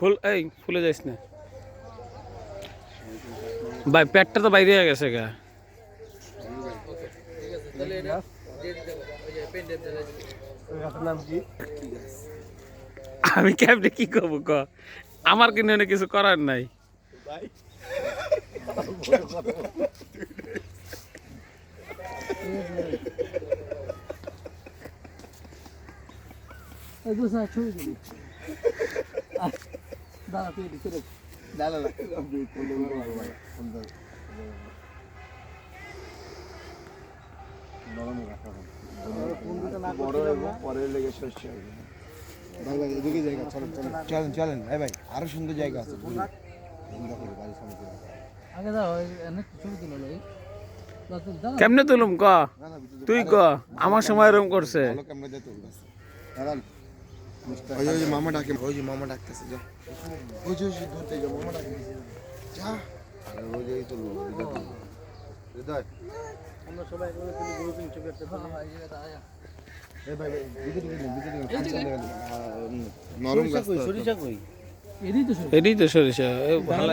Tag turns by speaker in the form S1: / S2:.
S1: ফুল এই ফুলে যাইস না ভাই পেটটা তো বাইরে হয়ে গেছে গা
S2: নাম কি
S1: আমি ক্যাবটা কি করবো ক আমার কিন্তু এনে কিছু করার নাই
S2: এই দুসরা ছবি দিবি
S3: চলেন চলেন ভাই আরও সুন্দর জায়গা আছে
S1: কেমনে তুলুম ক? তুই ক, আমার সময় এরকম করছে।
S3: ওই ওই মামা ডাকে। ওই যে মামা ডাকতেছে যা। ওই যে ওই দূর থেকে মামা ডাকে। যা। ওই যে তুলবো হৃদয়।
S2: আমরা সবাই একসাথে তুলি গ্রুপিং ছবি একটা তুলি হ্যাঁ এই
S3: এই ভাই ভাই ভিতরে গেলেন ভিতরে গেলেন তো।
S2: তো
S1: এটাই তো সরিষা। ভালো।